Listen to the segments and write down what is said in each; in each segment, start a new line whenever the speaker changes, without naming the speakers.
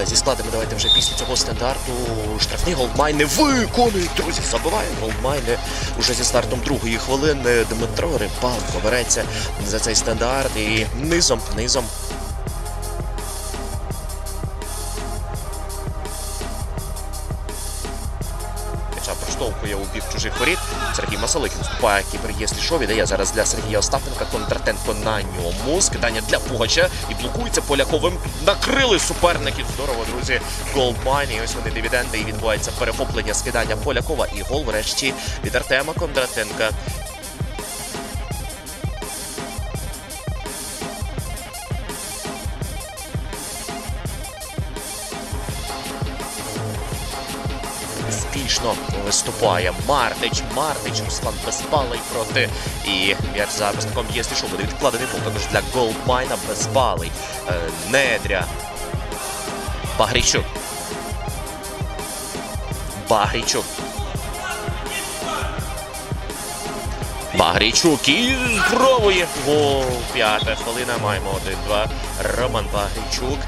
Е, Зі складами давайте вже після цього стандарту. Штрафний голдмайни виконують, друзі. Забиває голдмайни уже зі стартом другої хвилини. Дмитро Рибалко береться за цей стандарт і низом, низом. Хоча у бік чужих воріт. Сергій Масалик вступає кіпер Єслішов. Віддає зараз для Сергія Остапенка. Контратенко на ньому. Скидання для Пугача. І блокується Поляковим. Накрили суперників. Здорово, друзі. Голдмайн. І ось вони дивіденди. І відбувається перехоплення скидання Полякова. І гол врешті від Артема Кондратенка. Успішно виступає Мартич. Мартич Руслан безпалий проти. І м'яч за висновком є що буде відкладений був також для Голдмайна безпалий. Е, Недря. Багрійчук. Багрійчук. Багрійчук і пробує. Гол. П'ята хвилина. Маємо 1-2. Роман Багрійчук.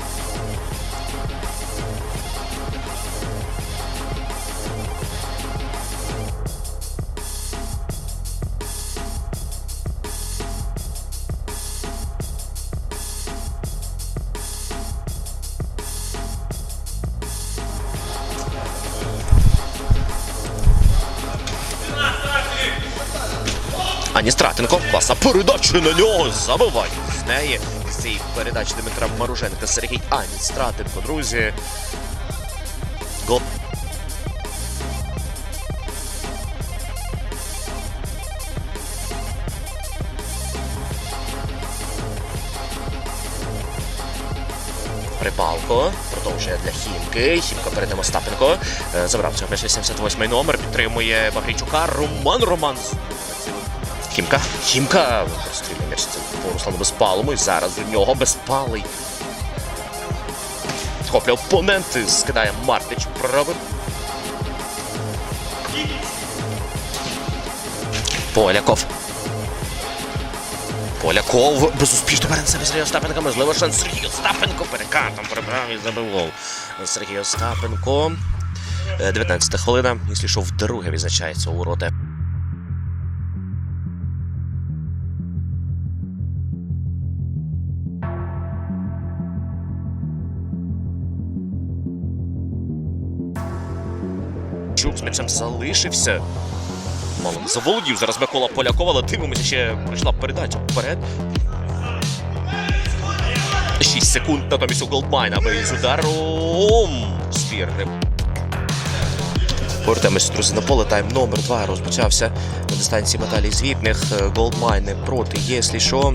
Ані Стратенко. Класна передача на нього. Забиває з неї. З цієї передачі Дмитра Маруженка Сергій Ані Стратенко, друзі. Гол. Припалко продовжує для Хімки. Хімка перед Остапенко. Е, Забрав цього м'яч 78 номер. Підтримує Багрійчука. Роман Роман. Хімка. Хімка. Прострілює м'яч це по Безпалому. І зараз у нього безпалий. Схоплює опонент. Скидає Мартич. Правий. Поляков. Поляков безуспішно бере на себе Сергій Остапенко. Можливо, шанс Сергій Остапенко перекатом прибрав і забив гол. Сергій Остапенко. Е, 19 хвилина. Якщо що вдруге відзначається у ворота. Чук з м'ячем залишився. Мало не заволодів. Зараз Микола Полякова, але дивимося, ще прийшла передача вперед. 6 секунд натомість у Голдмайна виїзд ударом. Спір. Повертаємось, друзі, на поле. Тайм номер 2 розпочався на дистанції металій звітних. Голдмайни проти Єслі що.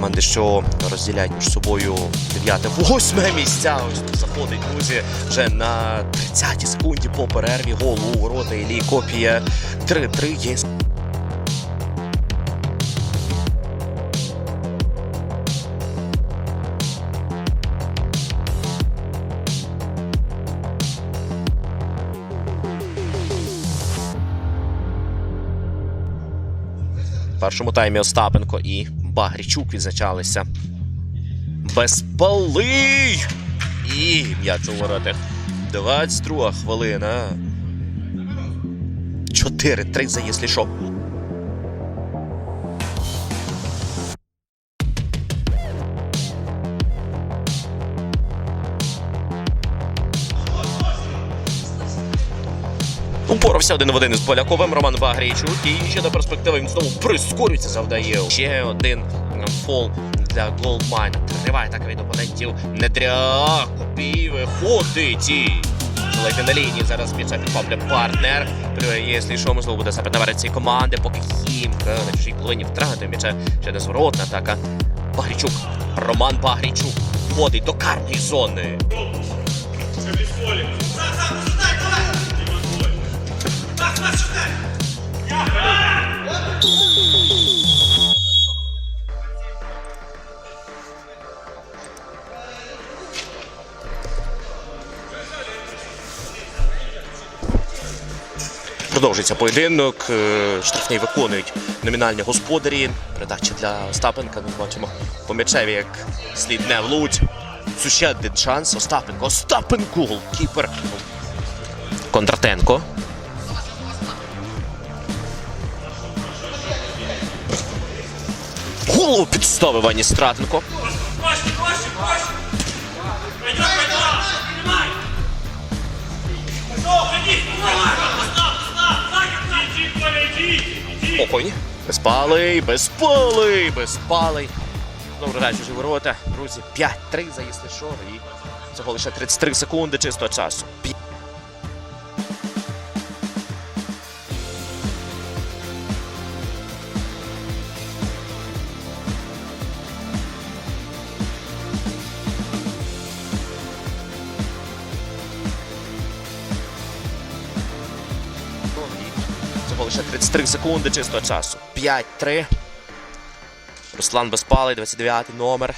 Команди, що розділяють між собою 9 восьме місця. Ось тут заходить, друзі, вже на 30-й секунді по перерві голу у ворота Іллі Копія 3-3 є. В першому таймі Остапенко і Багрічук відзначалися. Безпалий! І м'яч у воротах. 22 хвилина. 4-3 за якщо що. Упорався один в один із Поляковим Роман Багрійчук. І ще до перспективи він знову прискорюється, завдає. Ще один фол для Голдмайна. Триває так від опонентів. Недря копій виходить. І ледь на лінії зараз м'яча підхоплює партнер. Якщо що, можливо, буде себе наверх цієї команди, поки Хімка на чужій половині втратив м'яча. Ще незворотна атака. Багрійчук. Роман Багрійчук входить до карної зони. Продовжується поєдинок. Е, Штрафний виконують номінальні господарі. Передача для Остапенка. Ми бачимо по м'ячеві, як слід не влуть. Це один шанс. Остапенко. Остапенко, голкіпер. Кондратенко. Голову підставив Ані Стратенко. Спокійні. Безпалий, безпалий, безпалий. Знову грають чужі ворота. Друзі, 5-3 заїсти шор і цього лише 33 секунди чистого часу. Пі- лише 33 секунди чистого часу. 5-3. Руслан Безпалий, 29 номер.